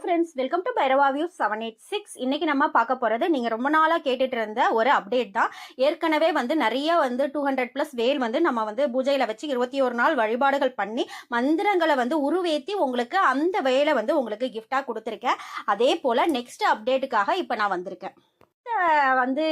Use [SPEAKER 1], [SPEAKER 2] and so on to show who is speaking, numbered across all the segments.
[SPEAKER 1] Friends welcome to Bhairava view seven eight six இன்னைக்கு நம்ம பார்க்க போகிறது நீங்கள் ரொம்ப நாளாக கேட்டுட்டு இருந்த ஒரு அப்டேட் தான். ஏற்கனவே வந்து நிறைய வந்து டூ ஹண்ட்ரட் ப்ளஸ் வேல் வந்து நம்ம வந்து பூஜையில் வச்சு இருபத்தி ஒரு நாள் வழிபாடுகள் பண்ணி மந்திரங்களை வந்து உருவேற்றி உங்களுக்கு அந்த வேலை வந்து உங்களுக்கு கிஃப்டாக கொடுத்துருக்கேன். அதே போல் நெக்ஸ்ட் அப்டேட்டுக்காக இப்போ நான் வந்திருக்கேன். வந்து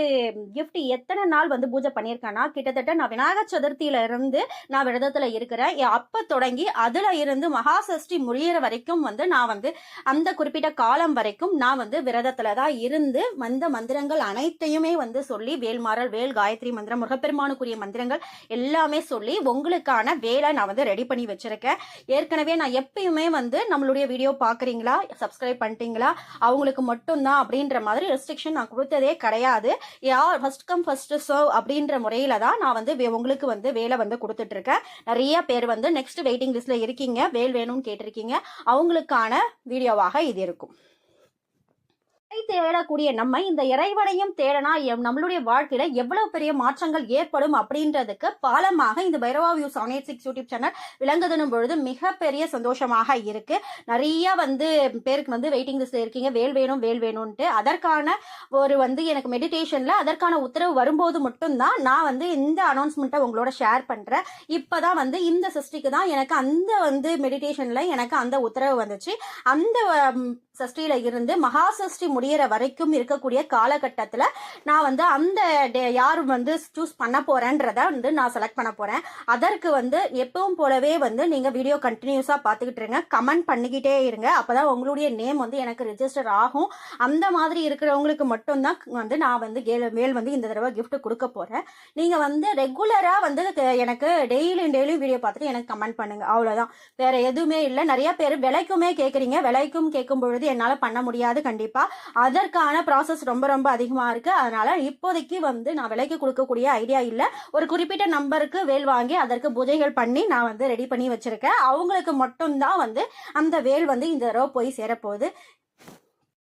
[SPEAKER 1] கிஃப்ட் எத்தனை நாள் வந்து பூஜை பண்ணியிருக்கேன்னா கிட்டத்தட்ட நான் விநாயகர் சதுர்த்தியில இருந்து நான் விரதத்துல இருக்கிறேன். அப்போ அப்ப தொடங்கி அதுல இருந்து மகா சஷ்டி முடியிற வரைக்கும் வந்து நான் வந்து அந்த குறிப்பிட்ட காலம் வரைக்கும் நான் வந்து விரதத்துல தான் இருந்து வந்த மந்திரங்கள் அனைத்தையுமே வந்து சொல்லி வேல்மாறல் வேல் காயத்ரி மந்திரம் முருகப்பெருமானுக்குரிய மந்திரங்கள் எல்லாமே சொல்லி உங்களுக்கான வேலை நான் வந்து ரெடி பண்ணி வச்சிருக்கேன். ஏற்கனவே நான் எப்பயுமே வந்து நம்மளுடைய வீடியோ பாக்குறீங்களா? சப்ஸ்கிரைப் பண்ணிட்டீங்களா? அவங்களுக்கு மட்டும்தான் அப்படின்ற மாதிரி ரெஸ்ட்ரிக்ஷன் நான் கொடுத்தது கிடையாது. யார் ஃபர்ஸ்ட் கம் ஃபர்ஸ்ட் சர்வ் அப்படின்ற முறையில் தான் நான் வந்து உங்களுக்கு வந்து வேலை வந்து கொடுத்துட்ருக்கேன். நிறைய பேர் வந்து நெக்ஸ்ட் வெயிட்டிங் லிஸ்ட்டில் இருக்கீங்க. வேல் வேணும்னு கேட்டிருக்கீங்க. அவங்களுக்கான வீடியோவாக இது இருக்கும். தேடக்கூடிய நம்ம இந்த இறைவனையும் தேடனா எம்- நம்மளுடைய வாழ்க்கையில எவ்வளவு பெரிய மாற்றங்கள் ஏற்படும் அப்படின்றதுக்கு பாலமாக இந்த Bhairava view seven six YouTube channel விளங்குதுன்னும் பொழுது மிகப்பெரிய சந்தோஷமாக இருக்கு. நிறைய வந்து பேருக்கு வந்து வெயிட்டிங் லிஸ்ட்ல இருக்கீங்க. வேல் வேணும் வேல் வேணும்ன்ட்டு. அதற்கான ஒரு வந்து எனக்கு மெடிடேஷன்ல அதற்கான உத்தரவு வரும்போது மட்டும்தான் நான் வந்து இந்த அனௌன்ஸ்மெண்ட்டை உங்களோட ஷேர் பண்றேன். இப்பதான் வந்து இந்த சஷ்டிக்கு தான் எனக்கு அந்த வந்து மெடிடேஷன்ல எனக்கு அந்த உத்தரவு வந்துச்சு. அந்த சஷ்டியில இருந்து மகா சஷ்டி முடியிற வரைக்கும் இருக்கக்கூடிய காலகட்டத்தில் நான் வந்து அந்த டே- யார் வந்து சூஸ் பண்ண போறேன்றத வந்து நான் செலக்ட் பண்ண போறேன். அதற்கு வந்து எப்பவும் போலவே வந்து நீங்க வீடியோ கண்டினியூஸா பார்த்துக்கிட்டு இருங்க. கமெண்ட் பண்ணிக்கிட்டே இருங்க. அப்பதான் உங்களுடைய நேம் வந்து எனக்கு ரிஜிஸ்டர் ஆகும். அந்த மாதிரி இருக்கிறவங்களுக்கு மட்டும்தான் வந்து நான் வந்து கேள் மேல் வந்து இந்த தடவை கிஃப்ட் கொடுக்க போறேன். நீங்க வந்து ரெகுலரா வந்து எனக்கு டெய்லியும் டெய்லியும் வீடியோ பார்த்துட்டு எனக்கு கமெண்ட் பண்ணுங்க. அவ்வளவுதான். வேற எதுவுமே இல்லை. நிறைய பேர் விலைக்குமே கேட்குறீங்க விலைக்கும் கேட்கும் பொழுது என்னால் பண்ண முடியாது கண்டிப்பாக அதற்கான ப்ராசஸ் ரொம்ப ரொம்ப அதிகமாக இருக்குது அதனால இப்போதைக்கு வந்து நான் விலைக்கு கொடுக்கக்கூடிய ஐடியா இல்லை. ஒரு குறிப்பிட்ட நம்பருக்கு வேல் வாங்கி அதற்கு பூஜைகள் பண்ணி நான் வந்து ரெடி பண்ணி வச்சிருக்கேன். அவங்களுக்கு மட்டும்தான் வந்து அந்த வேல் வந்து இந்த தடவை போய் சேரப்போகுது.